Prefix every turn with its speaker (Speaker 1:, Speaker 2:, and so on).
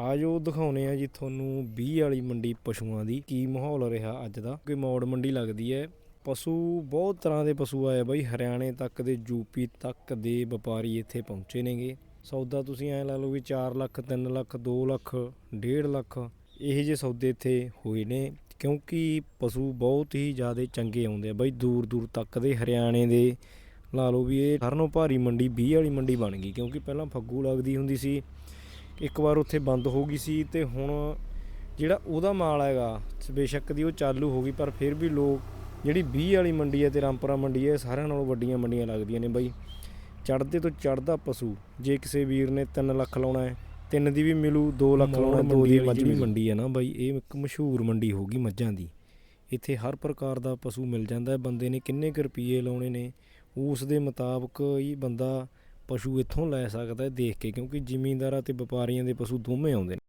Speaker 1: ਆਜੋ ਦਿਖਾਉਨੇ ਆ ਜੀ ਤੁਹਾਨੂੰ 20 ਵਾਲੀ ਮੰਡੀ ਪਸ਼ੂਆਂ ਦੀ ਕੀ ਮਾਹੌਲ ਰਿਹਾ ਅੱਜ ਦਾ। ਕਿ ਮੌੜ ਮੰਡੀ ਲੱਗਦੀ ਹੈ। ਪਸ਼ੂ ਬਹੁਤ ਤਰ੍ਹਾਂ ਦੇ ਪਸ਼ੂ ਆਏ ਬਾਈ। ਹਰਿਆਣੇ ਤੱਕ ਦੇ ਯੂਪੀ ਤੱਕ ਦੇ ਵਪਾਰੀ ਇੱਥੇ ਪਹੁੰਚੇ ਨੇਗੇ। ਸੌਦਾ ਤੁਸੀਂ ਐ ਲਾ ਲਓ ਵੀ 4 ਲੱਖ 3 ਲੱਖ 2 ਲੱਖ 1.5 ਲੱਖ ਇਹ ਜਿਹੇ ਸੌਦੇ ਇੱਥੇ ਹੋਏ ਨੇ। ਕਿਉਂਕਿ ਪਸ਼ੂ ਬਹੁਤ ਹੀ ਜ਼ਿਆਦਾ ਚੰਗੇ ਆਉਂਦੇ ਆ ਬਾਈ। ਦੂਰ ਦੂਰ ਤੱਕ ਦੇ ਹਰਿਆਣੇ ਦੇ ਲਾ ਲਓ ਵੀ ਇਹ ਸਾਰਿਆਂ ਨਾਲੋਂ ਭਾਰੀ ਮੰਡੀ 20 ਵਾਲੀ ਮੰਡੀ ਬਣ ਗਈ। ਕਿਉਂਕਿ ਪਹਿਲਾਂ ਫੱਗੂ ਲੱਗਦੀ ਹੁੰਦੀ ਸੀ। ਇੱਕ ਵਾਰ ਉੱਥੇ ਬੰਦ ਹੋ ਗਈ ਸੀ ਤੇ ਹੁਣ ਜਿਹੜਾ ਉਹਦਾ ਮਾਲ ਹੈਗਾ ਬੇਸ਼ੱਕ ਦੀ ਉਹ ਚਾਲੂ ਹੋ ਗਈ ਪਰ ਫਿਰ ਵੀ ਲੋਕ ਜਿਹੜੀ 20 ਵਾਲੀ ਮੰਡੀ ਹੈ ਤੇ ਰਾਮਪੁਰਾ ਮੰਡੀ ਹੈ ਇਹ ਸਾਰਿਆਂ ਨਾਲੋਂ ਵੱਡੀਆਂ ਮੰਡੀਆਂ ਲੱਗਦੀਆਂ ਨੇ ਬਾਈ। ਚੜ੍ਹਦੇ ਤੋਂ ਚੜ੍ਹਦਾ ਪਸ਼ੂ ਜੇ ਕਿਸੇ ਵੀਰ ਨੇ 3 ਲੱਖ ਲਾਉਣਾ ਹੈ ਤਿੰਨ ਦੀ ਵੀ ਮਿਲੂ 2 ਲੱਖ ਲਾਉਣਾ ਦੋ ਦੀ ਮੱਝ ਵੀ ਮੰਡੀ ਹੈ ਨਾ ਬਾਈ ਇਹ ਇੱਕ ਮਸ਼ਹੂਰ ਮੰਡੀ ਹੋਗੀ ਮੱਝਾਂ ਦੀ। ਇੱਥੇ ਹਰ ਪ੍ਰਕਾਰ ਦਾ ਪਸ਼ੂ ਮਿਲ ਜਾਂਦਾ ਹੈ ਬੰਦੇ ਨੇ ਕਿੰਨੇ ਕੁ ਰੁਪਏ ਲਾਉਣੇ ਨੇ ਉਸ ਦੇ ਮੁਤਾਬਕ ਹੀ ਬੰਦਾ ਪਸ਼ੂ ਇੱਥੋਂ ਲੈ ਸਕਦਾ ਦੇਖ ਕੇ, ਕਿਉਂਕਿ ਜ਼ਿਮੀਂਦਾਰਾਂ ਅਤੇ ਵਪਾਰੀਆਂ ਦੇ ਪਸ਼ੂ ਦੋਵੇਂ ਆਉਂਦੇ ਨੇ।